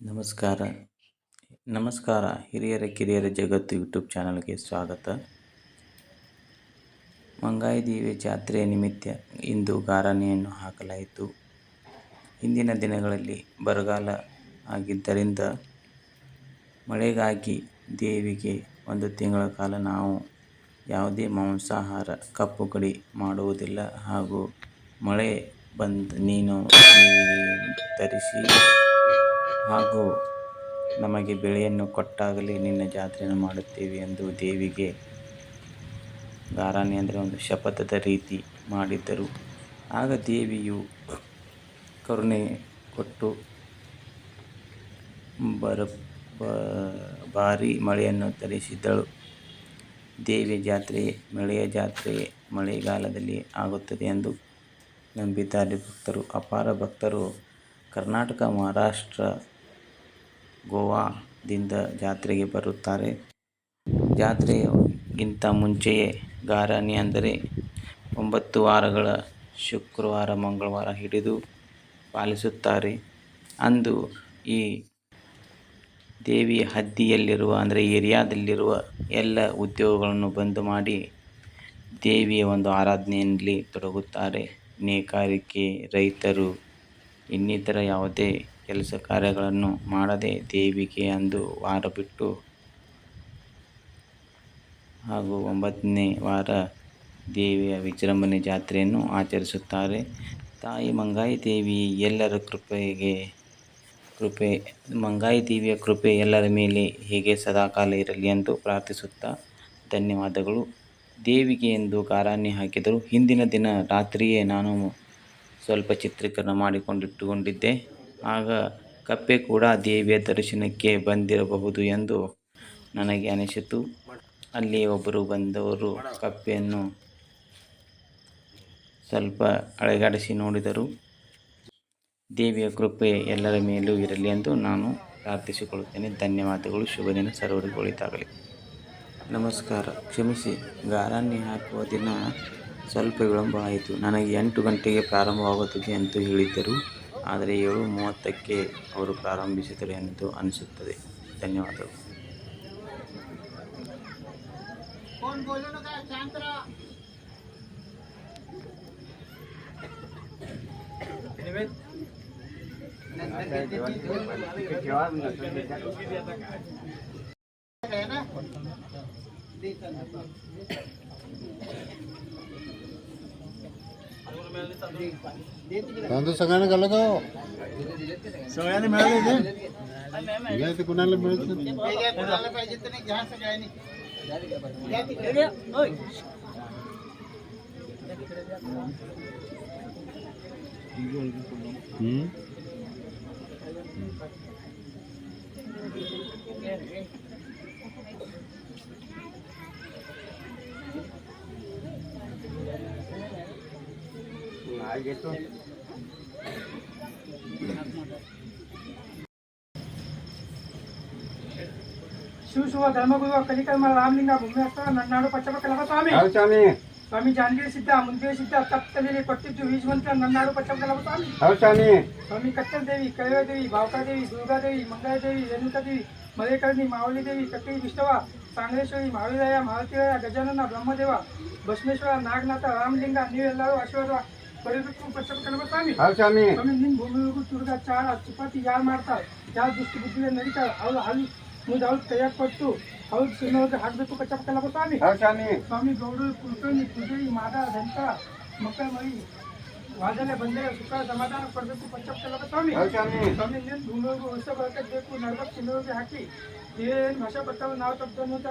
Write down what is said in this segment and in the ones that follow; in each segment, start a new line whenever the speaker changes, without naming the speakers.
ನಮಸ್ಕಾರ ನಮಸ್ಕಾರ ಹಿರಿಯರ ಕಿರಿಯರ ಜಗತ್ತು ಯೂಟ್ಯೂಬ್ ಚಾನಲ್ಗೆ ಸ್ವಾಗತ ಮಂಗಾಯಿ ದೇವಿ ಜಾತ್ರೆಯ ನಿಮಿತ್ತ ಇಂದು ಗಾರನೆಯನ್ನು ಹಾಕಲಾಯಿತು ಹಿಂದಿನ ದಿನಗಳಲ್ಲಿ ಬರಗಾಲ ಆಗಿದ್ದರಿಂದ ಮಳೆಗಾಗಿ ದೇವಿಗೆ ಒಂದು ತಿಂಗಳ ಕಾಲ ನಾವು ಯಾವುದೇ ಮಾಂಸಾಹಾರ ಕಪ್ಪು ಕಡಿ ಮಾಡುವುದಿಲ್ಲ ಹಾಗೂ ಮಳೆ ಬಂದು ನೀನು ತರಿಸಿ ಹಾಗೂ ನಮಗೆ ಬೆಳೆಯನ್ನು ಕೊಟ್ಟಾಗಲೇ ನಿನ್ನ ಜಾತ್ರೆಯನ್ನು ಮಾಡುತ್ತೇವೆ ಎಂದು ದೇವಿಗೆ ಗಾರಾಣಿ ಅಂದರೆ ಒಂದು ಶಪಥದ ರೀತಿ ಮಾಡಿದ್ದರು. ಆಗ ದೇವಿಯು ಕರುಣೆ ಕೊಟ್ಟು ಬರ ಭಾರಿ ಮಳೆಯನ್ನು ತರಿಸಿದ್ದಳು. ದೇವಿಯ ಜಾತ್ರೆ ಮಳೆಯ ಜಾತ್ರೆ ಮಳೆಗಾಲದಲ್ಲಿ ಆಗುತ್ತದೆ ಎಂದು ನಂಬಿದ್ದಾರೆ ಭಕ್ತರು ಅಪಾರ ಭಕ್ತರು ಕರ್ನಾಟಕ, ಮಹಾರಾಷ್ಟ್ರ ಗೋವಾದಿಂದ ಜಾತ್ರೆಗೆ ಬರುತ್ತಾರೆ. ಜಾತ್ರೆಗಿಂತ ಮುಂಚೆಯೇ ಗಾರಾನಿ ಅಂದರೆ ಒಂಬತ್ತು ವಾರಗಳ ಶುಕ್ರವಾರ, ಮಂಗಳವಾರ ಹಿಡಿದು ಪಾಲಿಸುತ್ತಾರೆ. ಅಂದು ಈ ದೇವಿಯ ಹದ್ದಿಯಲ್ಲಿರುವ ಅಂದರೆ ಏರಿಯಾದಲ್ಲಿರುವ ಎಲ್ಲ ಉದ್ಯೋಗಗಳನ್ನು ಬಂದು ಮಾಡಿ ದೇವಿಯ ಒಂದು ಆರಾಧನೆಯಲ್ಲಿ ತೊಡಗುತ್ತಾರೆ. ನೇಕಾರಿಕೆ, ರೈತರು, ಇನ್ನಿತರ ಯಾವುದೇ ಕೆಲಸ ಕಾರ್ಯಗಳನ್ನು ಮಾಡದೆ ದೇವಿಗೆ ಅಂದು ವಾರ ಬಿಟ್ಟು ಹಾಗೂ ಒಂಬತ್ತನೇ ವಾರ ದೇವಿಯ ವಿಜೃಂಭಣೆ ಜಾತ್ರೆಯನ್ನು ಆಚರಿಸುತ್ತಾರೆ. ತಾಯಿ ಮಂಗಾಯಿ ದೇವಿ ಎಲ್ಲರ ಕೃಪೆಗೆ ಕೃಪೆ, ಮಂಗಾಯಿ ದೇವಿಯ ಕೃಪೆ ಎಲ್ಲರ ಮೇಲೆ ಹೇಗೆ ಸದಾಕಾಲ ಇರಲಿ ಎಂದು ಪ್ರಾರ್ಥಿಸುತ್ತಾ ಧನ್ಯವಾದಗಳು. ದೇವಿಗೆ ಎಂದು ಗಾರಾಣಿ ಹಾಕಿದರು ಹಿಂದಿನ ದಿನ ರಾತ್ರಿಯೇ ನಾನು ಸ್ವಲ್ಪ ಚಿತ್ರೀಕರಣ ಮಾಡಿಕೊಂಡಿಟ್ಟುಕೊಂಡಿದ್ದೆ. ಆಗ ಕಪ್ಪೆ ಕೂಡ ದೇವಿಯ ದರ್ಶನಕ್ಕೆ ಬಂದಿರಬಹುದು ಎಂದು ನನಗೆ ಅನಿಸಿತು. ಅಲ್ಲಿ ಒಬ್ಬರು ಬಂದವರು ಕಪ್ಪೆಯನ್ನು ಸ್ವಲ್ಪ ಅಳಗಾಡಿಸಿ ನೋಡಿದರು. ದೇವಿಯ ಕೃಪೆ ಎಲ್ಲರ ಮೇಲೂ ಇರಲಿ ಎಂದು ನಾನು ಪ್ರಾರ್ಥಿಸಿಕೊಳ್ಳುತ್ತೇನೆ. ಧನ್ಯವಾದಗಳು. ಶುಭ ದಿನ. ಸರ್ವರಿಗೊಳಿತಾಗಲಿ ನಮಸ್ಕಾರ. ಕ್ಷಮಿಸಿ. ಗಾರಾಣಿ ಹಾಕುವ ದಿನ ಸ್ವಲ್ಪ ವಿಳಂಬ ಆಯಿತು ನನಗೆ ಎಂಟು ಗಂಟೆಗೆ ಪ್ರಾರಂಭವಾಗುತ್ತದೆ ಎಂದು ಹೇಳಿದ್ದರು. ಆದರೆ ಏಳು ಮೂವತ್ತಕ್ಕೆ ಅವರು ಪ್ರಾರಂಭಿಸಿದರು ಎಂದು ಅನಿಸುತ್ತದೆ. ಧನ್ಯವಾದಗಳು.
तांदूळ सगळ्यांना घाला का हो?
सगळ्यांनी मिळाले ते
ते कुणाला मिळत नाही.
कोणाला पाहिजे तर नाही घ्या सगळ्यांनी
हम्म?
ಶಿವಶಿವ ಧರ್ಮಗುರು ಕಲಿಕರ್ಮ ರಾಮಲಿಂಗ ಭೂಮಿಸ್ಥ ನನ್ನಾಡು ಪಚ್ಚಪಕ್ಕಲವ ಸ್ವಾಮಿ
ಸ್ವಾಮಿ
ಸ್ವಾಮಿ ಜಾನಗಿರಿ ಸಿದ್ಧ ಮುಂದೆ ಸಿದ್ಧ ತಪ್ಪದಲ್ಲಿ ಕೊಟ್ಟಿದ್ದು ಬೀಜವಂತ ನನ್ನಾಡು ಪಚ್ಚಪಕ್ಕಲವ ಸ್ವಾಮಿ
ಹೌದು ಸ್ವಾಮಿ
ಸ್ವಾಮಿ ಕತ್ತಲ್ ದೇವಿ ಕೈವದೇವಿ ಭಾವಕಾದೇವಿ ದುರ್ಗಾದೇವಿ ಮಂಗಳಾದೇವಿ ರೇಣುಕಾದೇವಿ ಮಲೇಕರ್ಣಿ ಮಾವಲಿ ದೇವಿ ಕಟ್ಟಿ ವಿಷ್ಣವ ಸಾಂಗ್ರೇಶ್ವರಿ ಮಹಾವಿರಾಯ ಮಾರುತಿರಾಯ ಗಜಾನನ ಬ್ರಹ್ಮದೇವ ಭಸ್ಮೇಶ್ವರ ನಾಗನಾಥ ರಾಮಲಿಂಗ ನೀವೆಲ್ಲರೂ ಆಶೀರ್ವಾದ पर्यटक पश्चात करण्यावर स्वामी स्वामी निम भूमियोग दुर्गा चार चुपाती यार मारतात त्या दृष्टीबुद्धीने नरिता हळू
हळू मुद
हळू तयार पडतो हळू सिंह हात देतो पश्चात करण्यावर स्वामी स्वामी स्वामी गौरव कुलकर्णी कुजळी
मादा धनका
मकामळी वादल्या बंदऱ्या सुखा समाधान पडतो पश्चात करण्यावर स्वामी स्वामी निम भूमियोग वस्त बळकट देखू नर्मक
सिंह हाकी हे भाषा पत्तावर नाव
तब्द नव्हता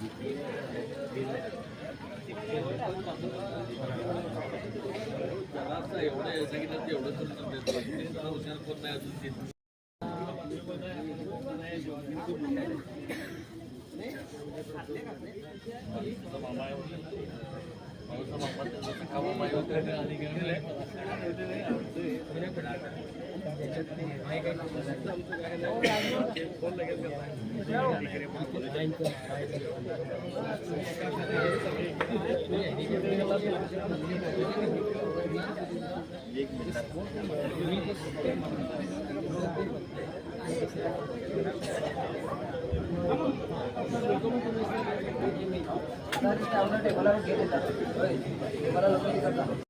पन्नास पन्नास रुपये नंतर विंदाकडे घ्या तुम्ही हां ते ना टेबलावर घेत येतात टेबला लोक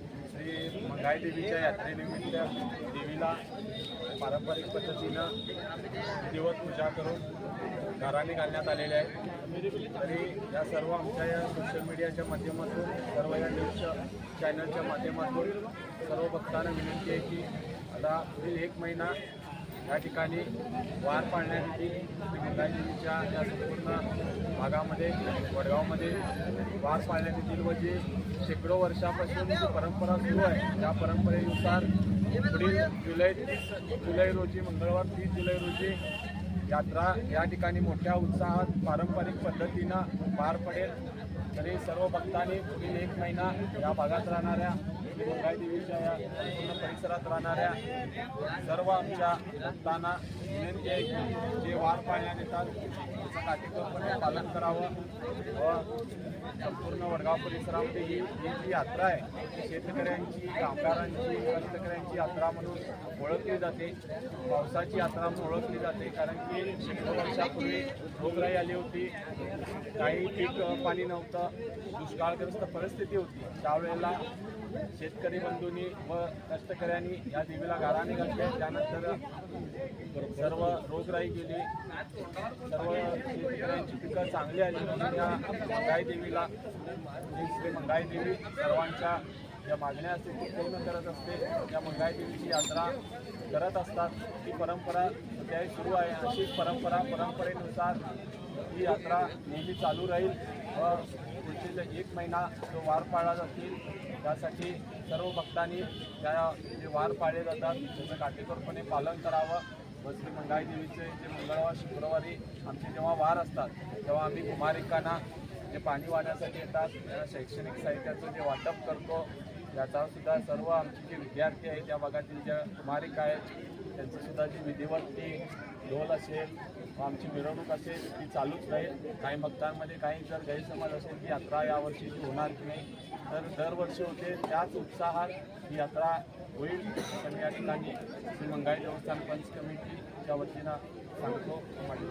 श्री मंगाई देवीच्या यात्रेनिमित्त देवीला पारंपरिक पद्धतीनं विधिवत पूजा करून घराने घालण्यात आलेले आहे. तरी या सर्व आमच्या या सोशल मीडियाच्या माध्यमातून सर्व या न्यूज चॅनलच्या माध्यमातून सर्व भक्तांना विनंती आहे की आता पुढील एक महिना या ठिकाणी वार पाडण्यासाठी येतील देवीच्या या संपूर्ण भागामध्ये वडगावमध्ये वार पाळण्यात येतील व जे शेकडो वर्षापासून जी परंपरा सुरू आहे त्या परंपरेनुसार पुढील जुलै तीस जुलै रोजी मंगळवार तीस जुलै रोजी यात्रा या ठिकाणी मोठ्या उत्साहात पारंपरिक पद्धतीनं पार पडेल. तरी सर्व भक्तांनी पुढील एक महिना या भागात राहणाऱ्या देवीच्या या संपूर्ण परिसरात राहणाऱ्या सर्व आमच्या भक्तांना विनंती आहे की जे वार पाळण्यात येतात त्याचं काटेकोरपणे पालन करावं व संपूर्ण वडगाव परिसरामध्ये ही ही जी यात्रा आहे शेतकऱ्यांची कामगारांची कष्टकऱ्यांची यात्रा म्हणून ओळखली जाते. पावसाची यात्रा म्हणून ओळखली जाते कारण की शंभर वर्षापूर्वी रोगराई आली होती. काही पीक पाणी नव्हतं. दुष्काळग्रस्त परिस्थिती होती. त्यावेळेला शेत शेतकरी बंधूंनी व कष्टकऱ्यांनी या देवीला गाराने घातले. त्यानंतर सर्व रोगराई गेली. सर्व शेतकऱ्यांची पिकं चांगली आली. म्हणून या मंगाई देवीला श्री मंगाई देवी सर्वांच्या ज्या मागण्या असतील ती पूर्ण करत असते. या मंगाई देवीची यात्रा करत असतात. ही परंपरा सध्याही सुरू आहे. अशीच परंपरा परंपरेनुसार ही यात्रा नेहमी चालू राहील व पुढचे एक महिना जो वार पाळला जातील त्यासाठी सर्व भक्तांनी त्या जे वार पाळले जातात त्याचं काटेकोरपणे पालन करावं. व मंगाई देवीचे जे मंगळवार शुक्रवारी आमचे जेव्हा वार असतात तेव्हा आम्ही कुमारिकांना जे पाणी वाहण्यासाठी येतात त्यांना शैक्षणिक साहित्याचं जे वाटप करतो याचा सुद्धा सर्व आमचे जे विद्यार्थी आहेत त्या भागातील ज्या कुमारिका आहेत त्यांचंसुद्धा जी विधिवत ढोल असेल व आमची मिरवणूक असेल ती चालूच राहील. काही भक्तांमध्ये काही जर गैरसमज असेल की यात्रा यावर्षीची होणार की नाही तर दरवर्षी होते त्याच उत्साहात ही यात्रा होईल. पण या ठिकाणी श्री मंगाई देवस्थान पंच कमिटीच्या वतीनं सांगतो माझी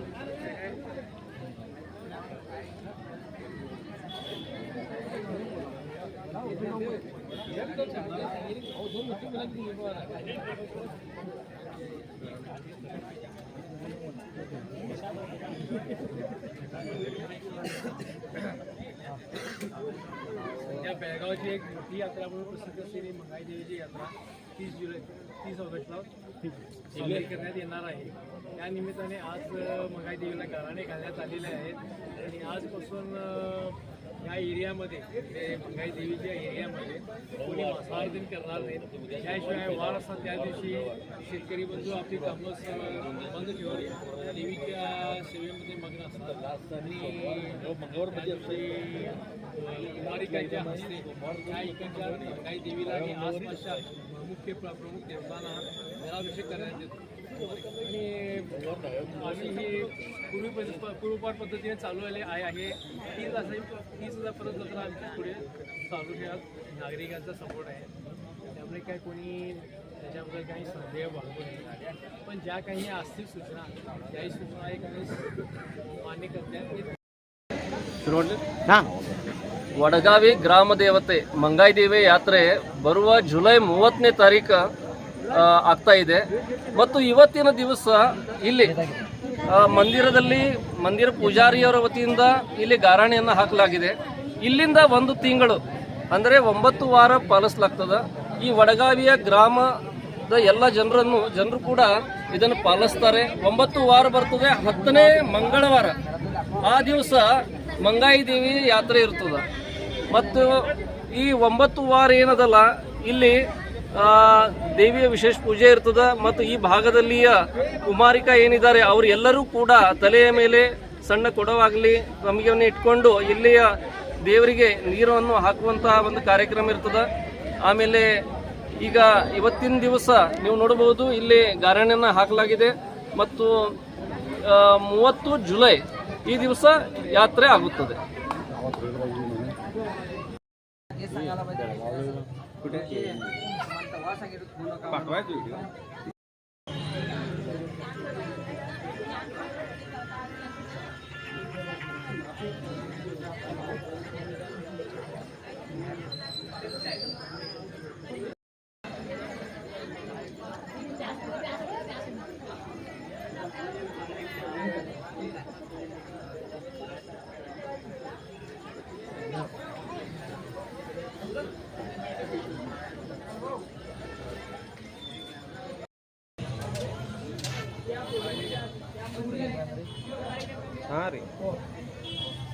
ત્યાં બેળગાવથી એક મોટી યાત્રા પણ પ્રસિદ્ધ શ્રીની મંગાઈ દેવીજી યાત્રા ત્રીસ જુલાઈ. तीस ऑगस्टला. साजरी करण्यात येणार आहे. त्या निमित्ताने आज मंगाई देवीला गाराणे घालण्यात आलेले आहेत. आणि आजपासून या एरियामध्ये मंगाई देवीच्या एरियामध्ये कोणी मांसाहारजन करणार नाहीत. त्याशिवाय वार असतात त्या दिवशी शेतकरी बंधू आपली कामं बंद ठेवून देवीच्या सेवेमध्ये मग्न असतात. आणि मंगळवारमध्ये कुमारिकांच्या हस्ते या इकडच्या काही देवीला आणि आसपासच्या मुख्य प्र- प्रमुख देवतांना जलाभिषेक करण्यात येतो. आणि आम्ही ही पूर्वी पद्धत- पद्धतीने चालू आले आहे आहे. तीस हजार तीस हजार परत जत्रा आमच्या पुढे चालू ठेवत नागरिकांचा सपोर्ट आहे. त्यामुळे काय कोणी त्याच्याबद्दल काही संदेह बाळगू नये. पण ज्या काही असतील सूचना त्याही सूचना एक मान्य करतात
हां
ವಡಗಾವಿ ಗ್ರಾಮ ದೇವತೆ ಮಂಗಾಯಿ ದೇವಿ ಯಾತ್ರೆ ಬರುವ ಜುಲೈ ಮೂವತ್ತನೇ ತಾರೀಕು ಆಗ್ತಾ ಇದೆ. ಮತ್ತು ಇವತ್ತಿನ ದಿವಸ ಇಲ್ಲಿ ಮಂದಿರದಲ್ಲಿ ಮಂದಿರ ಪೂಜಾರಿಯವರ ವತಿಯಿಂದ ಇಲ್ಲಿ ಗಾರಾಣಿಯನ್ನು ಹಾಕಲಾಗಿದೆ. ಇಲ್ಲಿಂದ ಒಂದು ತಿಂಗಳು, ಅಂದರೆ ಒಂಬತ್ತು ವಾರ ಪಾಲಿಸಲಾಗ್ತದೆ. ಈ ವಡಗಾವಿಯ ಗ್ರಾಮದ ಎಲ್ಲ ಜನರನ್ನು, ಜನರು ಕೂಡ ಇದನ್ನು ಪಾಲಿಸ್ತಾರೆ. ಒಂಬತ್ತು ವಾರ ಬರ್ತದೆ, ಹತ್ತನೇ ಮಂಗಳವಾರ. ಆ ದಿವಸ ಮಂಗಾಯಿ ದೇವಿ ಯಾತ್ರೆ ಇರ್ತದೆ. ಮತ್ತು ಈ ಒಂಬತ್ತು ವಾರ ಏನದಲ್ಲ, ಇಲ್ಲಿ ದೇವಿಯ ವಿಶೇಷ ಪೂಜೆ ಇರ್ತದ ಮತ್ತು ಈ ಭಾಗದಲ್ಲಿಯ ಕುಮಾರಿಕಾ ಏನಿದ್ದಾರೆ, ಅವರೆಲ್ಲರೂ ಕೂಡ ತಲೆಯ ಮೇಲೆ ಸಣ್ಣ ಕೊಡವಾಗಲಿ ನಮಗೆವನ್ನು ಇಟ್ಕೊಂಡು ಇಲ್ಲಿಯ ದೇವರಿಗೆ ನೀರನ್ನು ಹಾಕುವಂತಹ ಒಂದು ಕಾರ್ಯಕ್ರಮ ಇರ್ತದ. ಆಮೇಲೆ ಈಗ ಇವತ್ತಿನ ದಿವಸ ನೀವು ನೋಡಬಹುದು, ಇಲ್ಲಿ ಗಾರಣ್ಯನ ಹಾಕಲಾಗಿದೆ ಮತ್ತು ಮೂವತ್ತು ಜುಲೈ ಈ ದಿವಸ ಯಾತ್ರೆ ಆಗುತ್ತದೆ.
कुठे? तेव्हा सांगितलं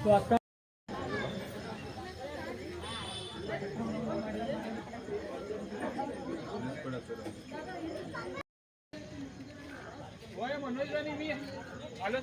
તો Olha, mano, olha o anime. Olha o